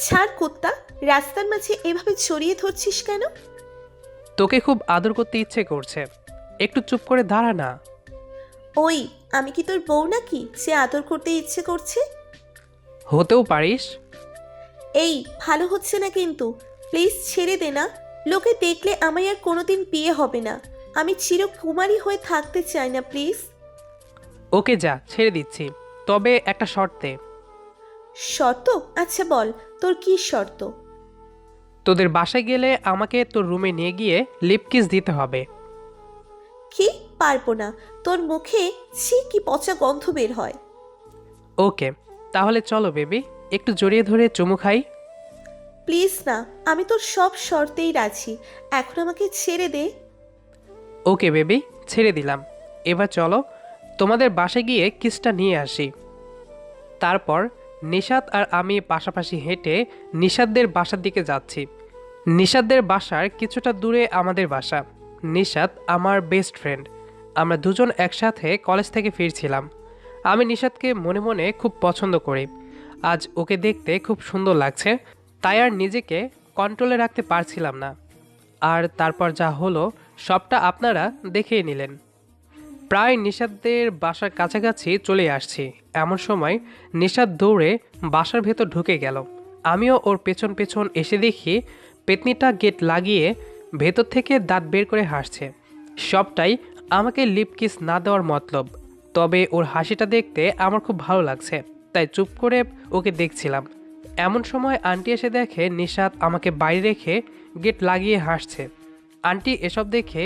ছাড় কুত্তা রাস্তার মাঝে এভাবে ছড়িয়ে ধরছিস কেন? তোকে খুব আদর করতে ইচ্ছে করছে। একটু চুপ করে দাঁড়া না। ওই আমি কি তোর বউ নাকি সে আদর করতে ইচ্ছে করছে? হতেও পারিস। এই ভালো হচ্ছে না কিন্তু। প্লিজ ছেড়ে দে না। লোকে দেখলে আমায় আর কোনোদিন বিয়ে হবে না। আমি চিরকুমারী হয়ে থাকতে চাই না প্লিজ। ওকে যা ছেড়ে দিচ্ছি। তবে একটা শর্তে। শর্ত? আচ্ছা বল তোর কি শর্ত? তোদের বাসায় গেলে আমাকে তোর রুমে নিয়ে গিয়ে লিপ কিস দিতে হবে। কি? পারব না। তোর মুখে ছি কি পচা গন্ধ বের হয়। ওকে তাহলে চলো বেবি একটু জড়িয়ে ধরে চুমু খাই। প্লিজ না আমি তোর সব শর্তেই রাজি। এখন আমাকে ছেড়ে দে। ওকে বেবি ছেড়ে দিলাম। এবার চলো তোমাদের বাসায় গিয়ে কিসটা নিয়ে আসি। তারপর নিশাদ আর আমি পাশাপাশি হেঁটে নিশাদদের বাসার দিকে যাচ্ছি। নিশাদদের বাসার কিছুটা দূরে আমাদের বাসা। নিশাদ আমার বেস্ট ফ্রেন্ড আমরা দুজন একসাথে কলেজ থেকে ফিরছিলাম। আমি নিশাদকে মনে মনে খুব পছন্দ করি। আজ ওকে দেখতে খুব সুন্দর লাগছে। তাই আর নিজেকে কন্ট্রোলে রাখতে পারছিলাম না। আর তারপর যা হলো, সবটা আপনারা দেখেই নিলেন। প্রায় নিষাদদের বাসার কাছাকাছি চলে আসছি। এমন সময় নিষাদ দৌড়ে বাসার ভেতর ঢুকে গেল। আমিও ওর পেছন পেছন এসে দেখি পেতনিটা গেট লাগিয়ে ভেতর থেকে দাঁত বের করে হাসছে। সবটাই আমাকে লিপ কিস না দেওয়ার মতলব। তবে ওর হাসিটা দেখতে আমার খুব ভালো লাগছে, তাই চুপ করে ওকে দেখছিলাম। এমন সময় আন্টি এসে দেখে নিষাদ আমাকে বাইরে রেখে গেট লাগিয়ে হাসছে। আন্টি এসব দেখে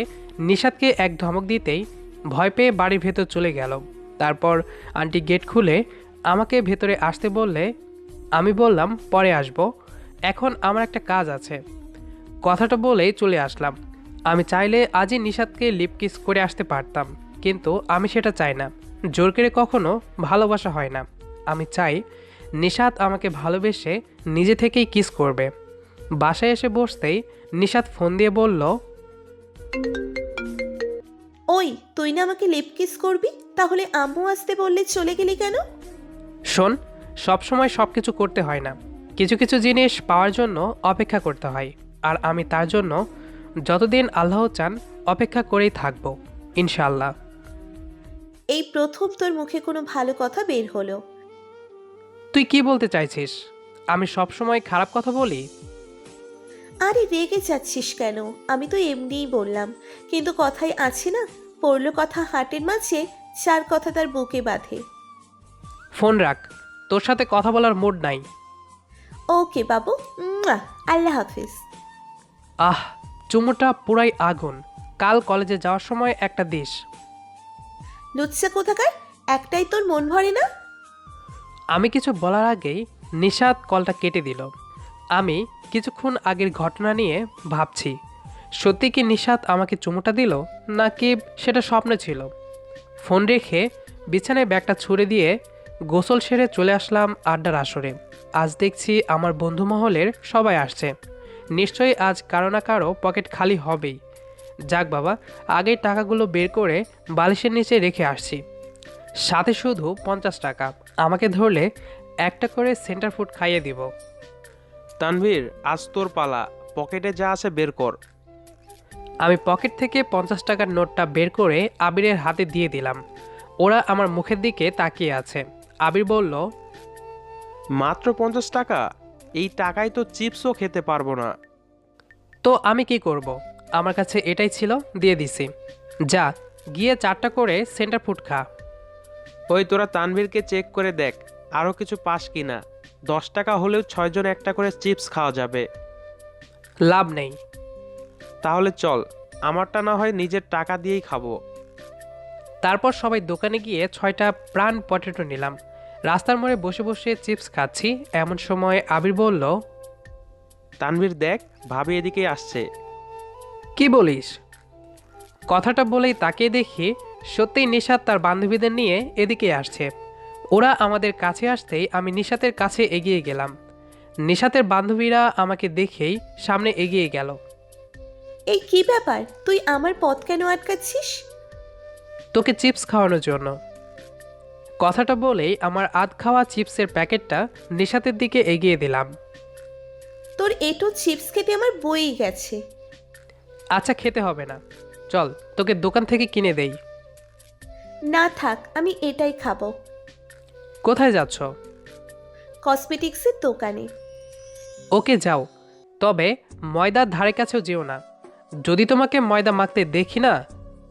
নিষাদকে এক ধমক দিতেই ভয় পেয়ে বাড়ির ভেতর চলে গেল। তারপর আন্টি গেট খুলে আমাকে ভেতরে আসতে বললে, আমি বললাম, পরে আসব। এখন আমার একটা কাজ আছে। কথাটা বলেই চলে আসলাম। আমি চাইলে আজই নিষাদকে লিপ কিস করে আসতে পারতাম, কিন্তু আমি সেটা চাই না। জোর করে কখনো ভালোবাসা হয় না। আমি চাই নিষাদ আমাকে ভালোবেসে নিজে থেকেই কিস করবে। বাসায় এসে বসতেই নিষাদ ফোন দিয়ে বলল ওই তুই না আমাকে লিপ কিস করবি? তাহলে আম্মু আসতে বললে চলে গেলি কেন? শোন সবসময় সব কিছু করতে হয় না। কিছু কিছু জিনিস পাওয়ার জন্য অপেক্ষা করতে হয়। আর আমি তার জন্য যতদিন আল্লাহ চান অপেক্ষা করেই থাকব ইনশাল্লাহ এই প্রথম তোর মুখে কোনো ভালো কথা বের হলো। তুই কি বলতে চাইছিস? আমি সবসময় খারাপ কথা বলি? আরে রেগে যাচ্ছিস কেন? আমি তো এমনিই বললাম। কিন্তু কথাই আছে না পড়ল কথা হাটের মাঝে চার কথা তার বুকে বাঁধে। ফোন রাখ তোর সাথে কথা বলার মুড নাই। ওকে বাবু মুয়া, আল্লাহ হাফিজ। আহ চুমোটা পুরাই আগুন। কাল কলেজে যাওয়ার সময় একটা দিস। লুচ্চা কোথাকার? একটাই তোর মন ভরে না? আমি কিছু বলার আগেই নিষাদ কলটা কেটে দিল। আমি কিছুক্ষণ আগের ঘটনা নিয়ে ভাবছি। সত্যি কি নিষাদ আমাকে চুমুটা দিল, নাকি সেটা স্বপ্ন ছিল? ফোন রেখে বিছানায় ব্যাগটা ছুড়ে দিয়ে গোসল সেরে চলে আসলাম আড্ডার আসরে। আজ দেখছি আমার বন্ধু মহলের সবাই আসছে। নিশ্চয়ই আজ কারও না কারও পকেট খালি হবেই। যাক বাবা, আগের টাকাগুলো বের করে বালিশের নিচে রেখে আসছি। সাথে শুধু পঞ্চাশ টাকা। আমাকে ধরলে একটা করে সেন্টার ফুড খাইয়ে দিব। তানভীর আজ তোর পালা। পকেটে যা আছে বের কর। আমি পকেট থেকে পঞ্চাশ টাকার নোটটা বের করে আবিরের হাতে দিয়ে দিলাম। ওরা আমার মুখের দিকে তাকিয়ে আছে। আবির বলল মাত্র পঞ্চাশ টাকা? এই টাকায় তো চিপসও খেতে পারব না। তো আমি কি করব। আমার কাছে এটাই ছিল দিয়ে দিছি। যা গিয়ে চারটা করে সেন্টার ফুড খা। ওই তোরা তানভীরকে চেক করে দেখ। আরও কিছু পাস কিনা দশ টাকা হলেও ছয়জন একটা করে চিপস খাওয়া যাবে। লাভ নেই। তাহলে চল আমারটা না হয় নিজের টাকা দিয়েই খাব। তারপর সবাই দোকানে গিয়ে ছয়টা প্রাণ পটেটো নিলাম। রাস্তার মোড়ে বসে বসে চিপস খাচ্ছি। এমন সময় আবির বলল তানভীর দেখ ভাবি এদিকেই আসছে। কি বলিস? কথাটা বলেই তাকিয়ে দেখি সত্যিই নিশাত তার বান্ধবীদের নিয়ে এদিকে আসছে। ওরা আমাদের কাছে আসতেই আমি নিশাতের কাছে এগিয়ে গেলাম। নিশাতের বান্ধবীরা আমাকে দেখেই সামনে এগিয়ে গেল। এই কি ব্যাপার? তুই আমার পথ কেন আটকাচ্ছিস? তোকে চিপস খাওয়ানোর জন্য। কথাটা বলেই আমার আধ খাওয়া চিপসের প্যাকেটটা নিশাতের দিকে এগিয়ে দিলাম। তোর এটো চিপস খেতে আমার বই গেছে। আচ্ছা খেতে হবে না। চল তোকে দোকান থেকে কিনে দেই। না থাক আমি এটাই খাব। কোথায় যাচ্ছ? কসমেটিক্সের দোকানে। ওকে যাও। তবে ময়দার ধারে কাছেও যেও না। যদি তোমাকে ময়দা মাখতে দেখি না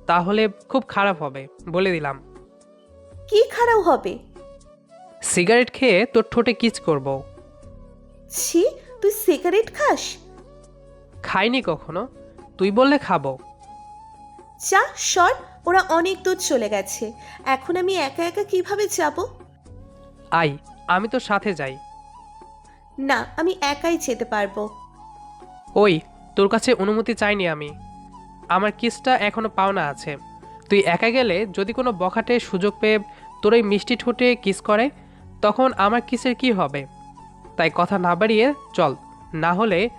তাহলে খুব খারাপ হবে বলে দিলাম। কি খারাপ হবে? সিগারেট খেয়ে তোর ঠোঁটে কিচ করব। ছি তুই সিগারেট খাস? খাইনি কখনো। তুই বললে খাব। যা সর ওরা অনেক দূর চলে গেছে। এখন আমি একা একা কীভাবে যাব? আই আমি তোর সাথে যাই। না আমি একাই যেতে পারব। ওই তোর কাছে অনুমতি চাইনি আমি। আমার কিসটা এখনও পাওনা আছে। তুই একা গেলে যদি কোনো বখাটে সুযোগ পেয়ে তোর ওই মিষ্টি ঠোঁটে কিস করে তখন আমার কিসের কি হবে? তাই কথা না বাড়িয়ে চল না হলে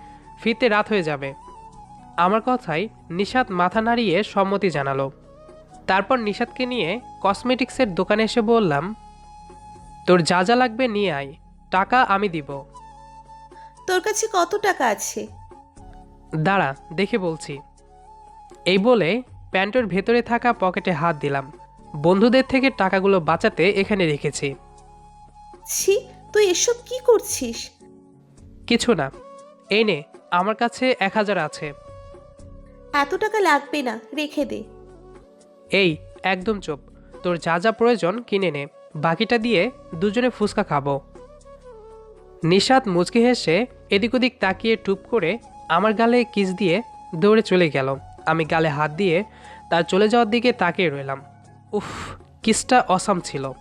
ফিরতে রাত হয়ে যাবে। আমার কথায় নিশাত মাথা নাড়িয়ে সম্মতি জানালো। তারপর নিশাতকে নিয়ে কসমেটিক্সের দোকানে এসে বললাম তোর যা যা লাগবে নিয়ে আয়। টাকা আমি দিব। তোর কাছে কত টাকা আছে? দাঁড়া দেখে বলছি। এই বলে প্যান্টের ভেতরে থাকা পকেটে হাত দিলাম। বন্ধুদের থেকে টাকাগুলো বাঁচাতে এখানে রেখেছি। ছি তুই এসব কি করছিস? কিছু না। এই নে আমার কাছে এক হাজার আছে। এত টাকা লাগবে না রেখে দে। এই একদম চুপ। তোর যা যা প্রয়োজন কিনে নে। বাকিটা দিয়ে দুজনে ফুচকা খাব। নিশাত মুচকি হেসে এদিক ওদিক তাকিয়ে টুপ করে আমার গালে কিস দিয়ে দৌড়ে চলে গেল। আমি গালে হাত দিয়ে তার চলে যাওয়ার দিকে তাকিয়ে রইলাম। উফ কিসটা অসাম ছিল।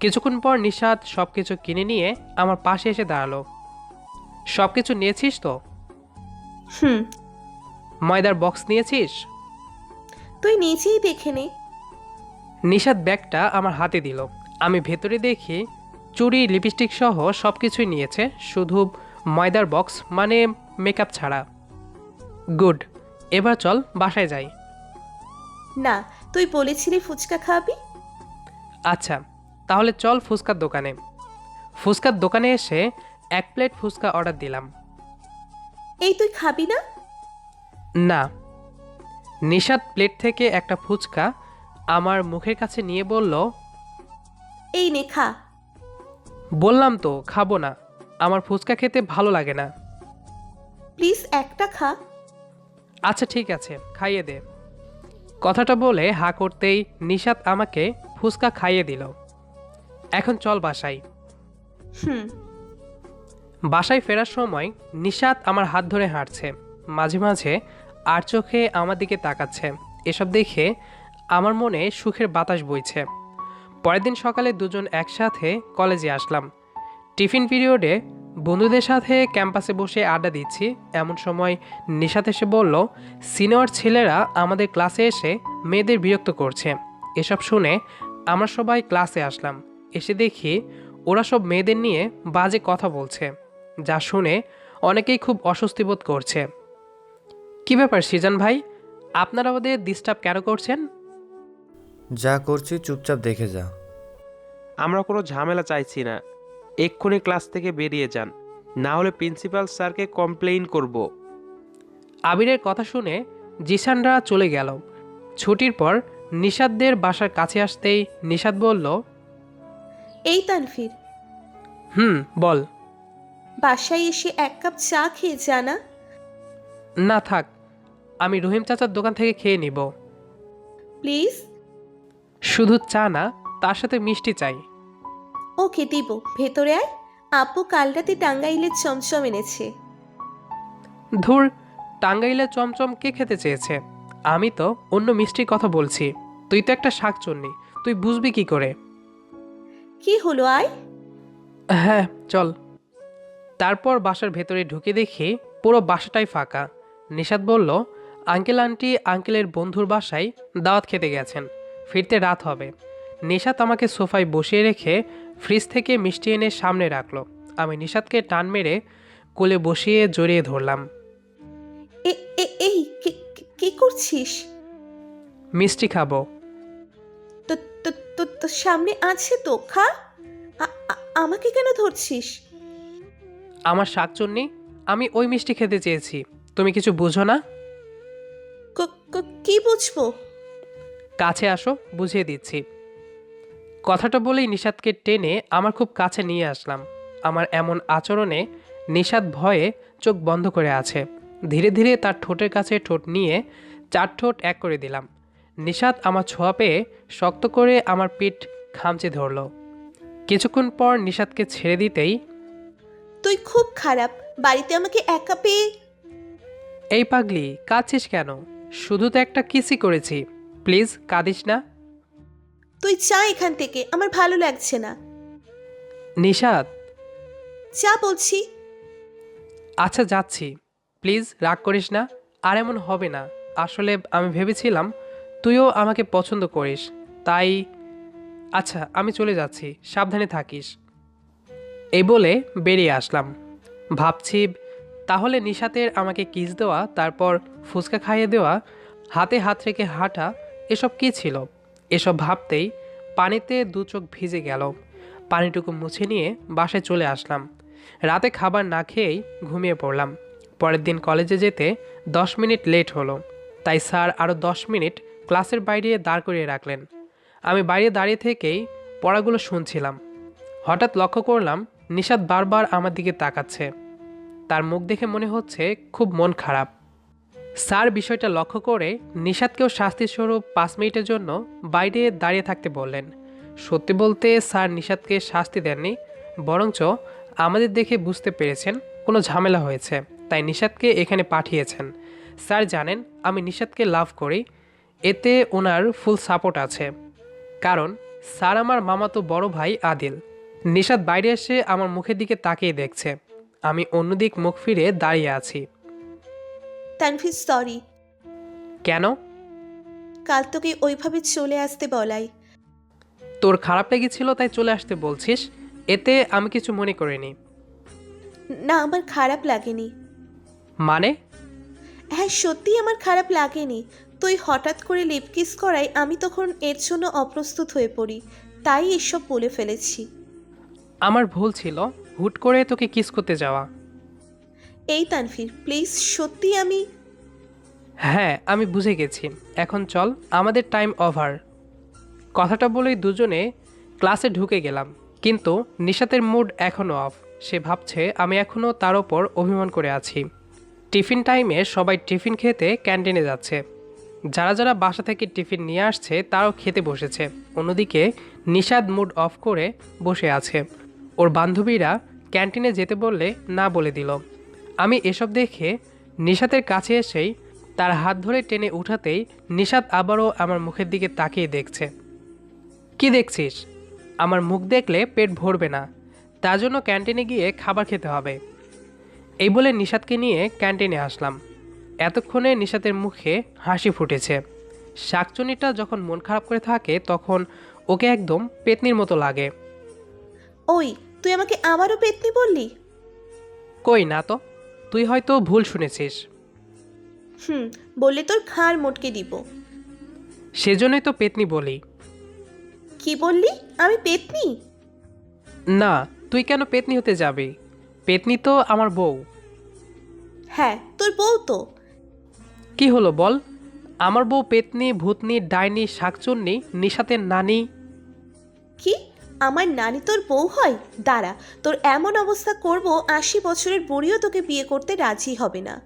কিছুক্ষণ পর নিশাত সব কিছু কিনে নিয়ে আমার পাশে এসে দাঁড়াল। সব কিছু নিয়েছিস তো? হুম। ময়দার বক্স নিয়েছিস? তুই নিজেই দেখে নে। নিশাদ ব্যাগটা আমার হাতে দিল। আমি ভেতরে দেখি চুড়ি লিপস্টিক সহ সব কিছুই নিয়েছে শুধু ময়দার বক্স মানে মেকআপ ছাড়া। গুড এবার চল বাসায় যাই। না তুই বলেছিলি ফুচকা খাবি? আচ্ছা তাহলে চল ফুচকার দোকানে। ফুচকার দোকানে এসে এক প্লেট ফুচকা অর্ডার দিলাম। এই তুই খাবি না? না। নিশাদ প্লেট থেকে একটা ফুচকা আমার মুখের কাছে নিয়ে বলল এই নে খা। বললাম তো খাব না। আমার ফুচকা খেতে ভালো লাগে না। প্লিজ একটা খা। আচ্ছা ঠিক আছে খাইয়ে দে। কথাটা বলে হা করতেই নিশাত আমাকে ফুচকা খাইয়ে দিল। এখন চল বাসায়। হুম। বাসায় ফেরার সময় নিশাত আমার হাত ধরে হাঁটছে। মাঝে মাঝে আর চোখে আমার দিকে তাকাচ্ছে। এসব দেখে আমার মনে সুখের বাতাস বইছে। পরের দিন সকালে দুজন একসাথে কলেজে আসলাম। টিফিন পিরিয়ডে বন্ধুদের সাথে ক্যাম্পাসে বসে আড্ডা দিচ্ছি। এমন সময় নিশাত এসে বলল, সিনিয়র ছেলেরা আমাদের ক্লাসে এসে মেয়েদের বিরক্ত করছে। এসব শুনে আমরা সবাই ক্লাসে আসলাম। এসে দেখি ওরা সব মেয়েদের নিয়ে বাজে কথা বলছে, যা শুনে অনেকেই খুব অস্বস্তি বোধ করছে। কি ব্যাপার, সিজান ভাই? আপনারা ওদের ডিস্টার্ব কেন করছেন? যা করছি চুপচাপ দেখে যা। আমরা কোনো ঝামেলা চাইছি না। এক্ষুনি ক্লাস থেকে বেরিয়ে যান। না হলে প্রিন্সিপাল স্যারকে কমপ্লেইন করব। আবিরের কথা শুনে জিসানরা চলে গেল। ছুটির পর নিষাদদের বাসার কাছে আসতেই নিষাদ বলল এই তানফির হুম বল। বাসায় এসে এক কাপ চা খেয়ে জানা না থাক আমি রহিম চাচার দোকান থেকে খেয়ে নিব। প্লিজ। শুধু চা না তার সাথে মিষ্টি চাই। ওকে দিব। ভেতরে আয়। আপু কাল রাতে টাঙ্গাইলের চমচম এনেছে। ধুর টাঙ্গাইলে চমচম কে খেতে চেয়েছে? আমি তো অন্য মিষ্টির কথা বলছি। তুই তো একটা শাকচন্নি। তুই বুঝবি কি করে? কি হলো আয়? হ্যাঁ চল। তারপর বাসার ভেতরে ঢুকে দেখি পুরো বাসাটাই ফাঁকা। নিষাদ বলল আঙ্কেল আন্টি আঙ্কেলের বন্ধুর বাসায় দাওয়াত খেতে গেছেন। ফিরতে রাত হবে। নিষাদ আমাকে সোফায় বসিয়ে রেখে ফ্রিজ থেকে মিষ্টি এনে সামনে রাখল। আমি নিষাদকে টান মেরে কোলে বসিয়ে জড়িয়ে ধরলাম। এই কি- করছিস? মিষ্টি খাব। তো সামনে আছে তো খা। আমাকে কেন ধরছিস? আমার শাকচুন্নি আমি ওই মিষ্টি খেতে চেয়েছি। তুমি কিছু বুঝো না? কি বুঝব? কাছে আসো বুঝিয়ে দিচ্ছি। কথাটা বলেই নিষাদকে টেনে আমার খুব কাছে নিয়ে আসলাম। আমার এমন আচরণে নিষাদ ভয়ে চোখ বন্ধ করে আছে। ধীরে ধীরে তার ঠোঁটের কাছে ঠোঁট নিয়ে চার ঠোঁট এক করে দিলাম। নিষাদ আমার ছোঁয়া পেয়ে শক্ত করে আমার পিঠ খামচে ধরল। কিছুক্ষণ পর নিষাদকে ছেড়ে দিতেই তুই খুব খারাপ বাড়িতে আমাকে একা পেয়ে এই পাগলি কাঁদছিস কেন? শুধু তো একটা কিসি করেছি। প্লিজ কাঁদিস না। তুই যা এখান থেকে আমার ভালো লাগছে না। নিষাদ যা বলছি। আচ্ছা যাচ্ছি। প্লিজ রাগ করিস না আর এমন হবে না। আসলে আমি ভেবেছিলাম তুইও আমাকে পছন্দ করিস তাই আচ্ছা আমি চলে যাচ্ছি সাবধানে থাকিস। এই বলে বেরিয়ে আসলাম। ভাবছি তাহলে নিশাতের আমাকে কিস দেওয়া তারপর ফুচকা খাইয়ে দেওয়া হাতে হাত রেখে হাঁটা এসব কী ছিল? এসব ভাবতেই পানিতে দু চোখ ভিজে গেল। পানিটুকু মুছে নিয়ে বাসায় চলে আসলাম। রাতে খাবার না খেয়েই ঘুমিয়ে পড়লাম। পরের দিন কলেজে যেতে দশ মিনিট লেট হলো। তাই স্যার আরও দশ মিনিট ক্লাসের বাইরে দাঁড় করিয়ে রাখলেন। আমি বাইরে দাঁড়িয়ে থেকেই পড়াগুলো শুনছিলাম। হঠাৎ লক্ষ্য করলাম নিষাদ বারবার আমার দিকে তাকাচ্ছে। তার মুখ দেখে মনে হচ্ছে খুব মন খারাপ। স্যার বিষয়টা লক্ষ্য করে নিশাদকেও শাস্তিস্বরূপ পাঁচ মিনিটের জন্য বাইরে দাঁড়িয়ে থাকতে বললেন। সত্যি বলতে স্যার নিশাদকে শাস্তি দেননি, বরঞ্চ আমাদের দেখে বুঝতে পেরেছেন কোনো ঝামেলা হয়েছে, তাই নিশাদকে এখানে পাঠিয়েছেন। স্যার জানেন, আমি নিশাদকে লাভ করি, এতে ওনার ফুল সাপোর্ট আছে। কারণ স্যার আমার মামাতো বড় ভাই আদিল। নিশাদ বাইরে এসে আমার মুখের দিকে তাকিয়ে দেখছে। আমি অন্যদিক মুখ ফিরে দাঁড়িয়ে আছি। তানফিস সরি কেন? কাল তোকে ওইভাবে চলে আসতে বলাই। তোর খারাপ লেগেছিল তাই চলে আসতে বলছিস? এতে আমি কিছু মনে করিনি। না আমার খারাপ লাগেনি। মানে? হ্যাঁ সত্যি আমার খারাপ লাগেনি। তুই হঠাৎ করে লিপকিস করায় আমি তখন এর জন্য অপ্রস্তুত হয়ে পড়ি। তাই এসব বলে ফেলেছি। আমার ভুল ছিল। হুট করে তোকে কিস করতে যাওয়া। এই তানফির প্লিজ সত্যি আমি হ্যাঁ আমি বুঝে গেছি। এখন চল, আমাদের টাইম ওভার কথাটা বলেই দুজনে ক্লাসে ঢুকে গেলাম। কিন্তু নিশাতের মুড এখনও অফ সে ভাবছে, আমি এখনও তার ওপর অভিমান করে আছি। টিফিন টাইমে সবাই টিফিন খেতে ক্যান্টিনে যাচ্ছে। যারা যারা বাসা থেকে টিফিন নিয়ে আসছে, তারাও খেতে বসেছে। অন্যদিকে নিষাদ মুড অফ করে বসে আছে। ওর বান্ধবীরা ক্যান্টিনে যেতে বললে না বলে দিল। আমি এসব দেখে নিশাতের কাছে এসেই তার হাত ধরে টেনে উঠাতেই নিশাত আবারও আমার মুখের দিকে তাকিয়ে দেখছে। কি দেখছিস? আমার মুখ দেখলে পেট ভরবে না। তার জন্য ক্যান্টিনে গিয়ে খাবার খেতে হবে। এই বলে নিশাতকে নিয়ে ক্যান্টিনে আসলাম। এতক্ষণে নিশাতের মুখে হাসি ফুটেছে। শাকচুনিটা যখন মন খারাপ করে থাকে তখন ওকে একদম পেতনির মতো লাগে। ওই তুই আমাকে আবারও পেতনি বললি? কই না তো। তুই হয়তো ভুল শুনেছিস। হুম বললে তোর ঘাড় মোটকে দিব। সেজন্যই তো পেতনি বলি। কি বললি? আমি পেতনি? না তুই কেন পেতনি হতে যাবি? পেতনি তো আমার বউ। হ্যাঁ তোর বউ তো। কি হলো বল? আমার বউ পেতনি ভূতনি ডাইনি শাকচুন্নি নিশাতের নানি। কি? আমার নানি তোর বউ হয়? দাঁড়া, তোর এমন অবস্থা করব, আশি বছরের বুড়িও তোকে বিয়ে করতে রাজি হবে না।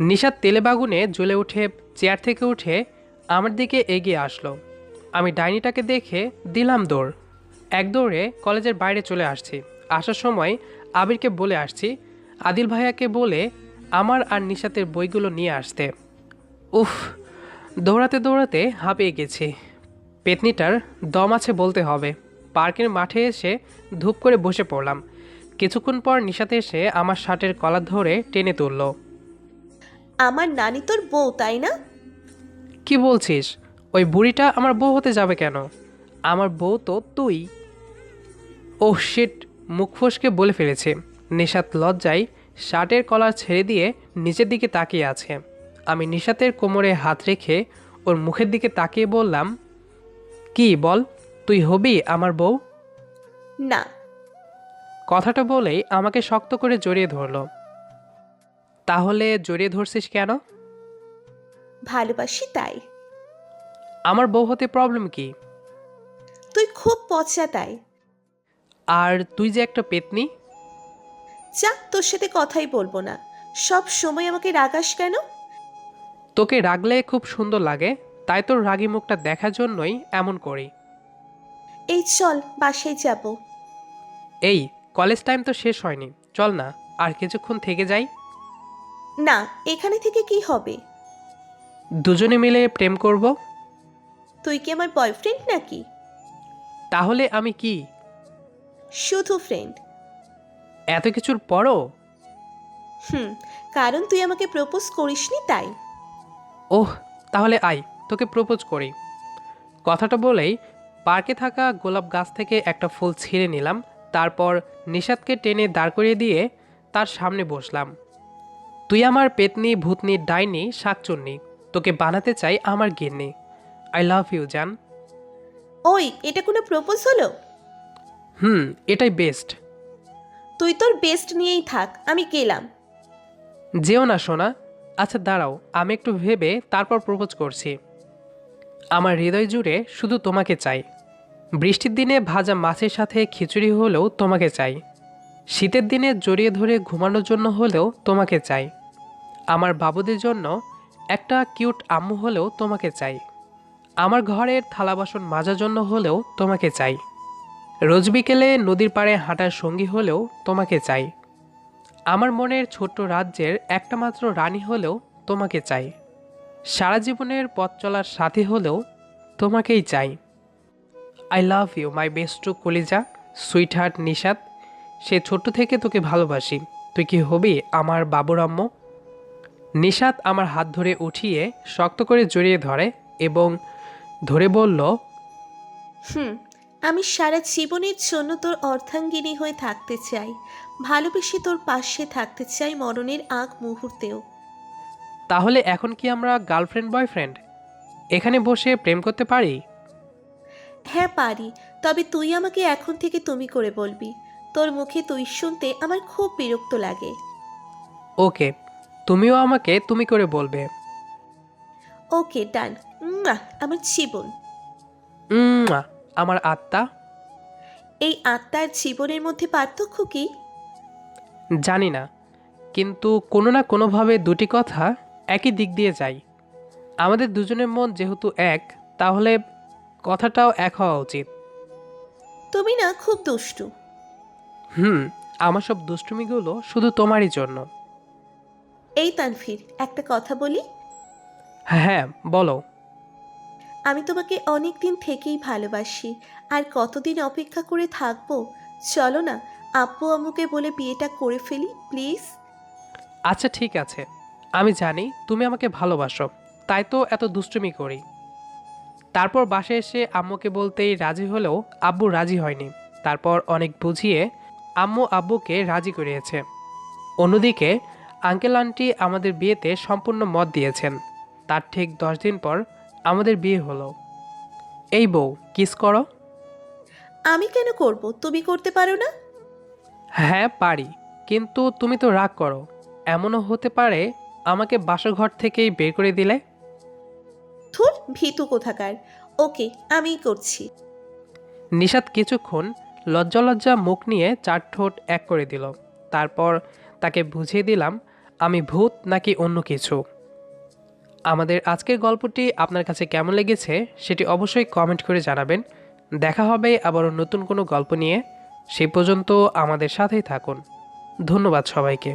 নিশাত তেলে বাগুনে জ্বলে উঠে, চেয়ার থেকে উঠে আমার দিকে এগিয়ে আসলো। আমি ডাইনিটাকে দেখে দিলাম দৌড়। এক দৌড়ে কলেজের বাইরে চলে আসছি। আসার সময় আবিরকে বলে আসছি, আদিল ভাইয়াকে বলে আমার আর নিশাতের বইগুলো নিয়ে আসতে। উফ, দৌড়াতে দৌড়াতে হাঁপিয়ে গেছি। পেতনিটার দম আছে বলতে হবে। পার্কের মাঠে এসে ধূপ করে বসে পড়লাম। কিছুক্ষণ পর নিশাতে এসে আমার শার্টের কলার ধরে টেনে তুললো। আমার নানি তোর বউ তাই না? কি বলছিস? ওই বুড়িটা আমার বউ হতে যাবে কেন? আমার বউ তো তুই। ও শিট মুখ ফসকে বলে ফেলেছে। নিশাত লজ্জায় শার্টের কলার ছেড়ে দিয়ে নিচের দিকে তাকিয়ে আছে। আমি নিশাতের কোমরে হাত রেখে ওর মুখের দিকে তাকিয়ে বললাম কি বল তুই হবি আমার বউ? না। কথাটা বলেই আমাকে শক্ত করে জড়িয়ে ধরলো। তাহলে জড়িয়ে ধরছিস কেন? ভালোবাসি তাই। আমার বউ হতে প্রবলেম কি? তুই খুব পচা তাই। আর তুই যে একটা পেতনি? যা তোর সাথে কথাই বলব না। সব সময় আমাকে রাগাস কেন? তোকে রাগলে খুব সুন্দর লাগে। তাই তোর রাগী মুখটা দেখার জন্যই এমন করি। এই চল বাসায় যাব। এই কলেজ টাইম তো শেষ হয়নি। চল না আর কিছুক্ষণ থেকে যাই। না এখানে থেকে কি হবে? দুজনে মিলে প্রেম করব। তুই কি আমার বয়ফ্রেন্ড নাকি? তাহলে আমি কি? শুধু ফ্রেন্ড এত কিছুর পরও? হুম কারণ তুই আমাকে প্রপোজ করিসনি তাই। ওহ তাহলে আই তোকে প্রপোজ করি। কথাটা বলেই পার্কে থাকা গোলাপ গাছ থেকে একটা ফুল ছিঁড়ে নিলাম তারপর নিষাদকে টেনে দাঁড় করিয়ে দিয়ে তার সামনে বসলাম। তুই আমার পেতনি ভূতনি ডাইনি শাকচুন্নি তোকে বানাতে চাই আমার গিন্নি। আই লাভ ইউ জান। ওই এটা কোনো প্রপোজ হলো? হুম এটাই বেস্ট। তুই তোর বেস্ট নিয়েই থাক আমি গেলাম। যেও না শোনা আচ্ছা দাঁড়াও আমি একটু ভেবে তারপর প্রপোজ করছি। আমার হৃদয় জুড়ে শুধু তোমাকে চাই। বৃষ্টির দিনে ভাজা মাছের সাথে খিচুড়ি হলেও তোমাকে চাই। শীতের দিনে জড়িয়ে ধরে ঘুমানোর জন্য হলেও তোমাকে চাই। আমার বাবুদের জন্য একটা কিউট আম্মু হলেও তোমাকে চাই। আমার ঘরের থালা বাসন মাজার জন্য হলেও তোমাকে চাই। রোজ বিকেলে নদীর পাড়ে হাঁটার সঙ্গী হলেও তোমাকে চাই। আমার মনের ছোট্ট রাজ্যের একটা মাত্র রানী হলেও তোমাকে চাই। সারা জীবনের পথ চলার সাথী হলেও তোমাকেই চাই। I love you my best কলিজা সুইট হার্ট নিষাদ সে ছোট্ট থেকে তোকে ভালোবাসি। তুই কি হবি আমার বাবুরাম্য? নিষাদ আমার হাত ধরে উঠিয়ে শক্ত করে জড়িয়ে ধরে এবং ধরে বলল, হুম, আমি সারা জীবনের জন্য তোর অর্ধাঙ্গিনী হয়ে থাকতে চাই। ভালোবেসে তোর পাশে থাকতে চাই মরণের আগ মুহূর্তেও। তাহলে এখন কি আমরা গার্লফ্রেন্ড বয়ফ্রেন্ড? এখানে বসে প্রেম করতে পারি? হ্যাঁ পারি। তবে তুই আমাকে এখন থেকে তুমি করে বলবি। তোর মুখে তুই শুনতে আমার খুব বিরক্ত লাগে। ওকে তুমিও আমাকে তুমি করে বলবে। ওকে ডান। আমার জীবন। উম, আমার আত্মা? এই আত্মার জীবনের মধ্যে পার্থক্য কি? জানি না কিন্তু কোনো না কোনোভাবে দুটি কথা একই দিক দিয়ে যাই। আমাদের দুজনের মন যেহেতু এক তাহলে কথাটাও এক হওয়া উচিত। তুমি না খুব দুষ্টু। হুম আমার সব দুষ্টুমিগুলো শুধু তোমারই জন্য। এই তানফির একটা কথা বলি? হ্যাঁ বলো। আমি তোমাকে অনেক দিন থেকেই ভালোবাসি আর কতদিন অপেক্ষা করে থাকব? চলো না আপু আম্মুকে বলে বিয়েটা করে ফেলি প্লিজ। আচ্ছা ঠিক আছে। আমি জানি তুমি আমাকে ভালোবাসো তাই তো এত দুষ্টুমি করি। তারপর বাসে এসে আম্মুকে বলতেই রাজি হলেও আব্বু রাজি হয়নি। তারপর অনেক বুঝিয়ে আম্মু আব্বুকে রাজি করিয়েছে। অন্যদিকে আঙ্কেল আন্টি আমাদের বিয়েতে সম্পূর্ণ মত দিয়েছেন। তার ঠিক দশ দিন পর আমাদের বিয়ে হলো। এই বউ কিস করো? আমি কেন করব? তুমি করতে পারো না? হ্যাঁ পারি। কিন্তু তুমি তো রাগ করো। এমনও হতে পারে আমাকে বাসঘর থেকেই বের করে দিলে? থুর ভীতু কোথাকার। ওকে আমিই করছি। নিষাদ কিছুক্ষণ লজ্জা লজ্জা মুখ নিয়ে চার ঠোঁট এক করে দিল। তারপর তাকে বুঝিয়ে দিলাম আমি ভূত নাকি অন্য কিছু? আমাদের আজকের গল্পটি আপনার কাছে কেমন লেগেছে সেটি অবশ্যই কমেন্ট করে জানাবেন। দেখা হবে আবারও নতুন কোনো গল্প নিয়ে। সেই পর্যন্ত আমাদের সাথেই থাকুন। ধন্যবাদ সবাইকে।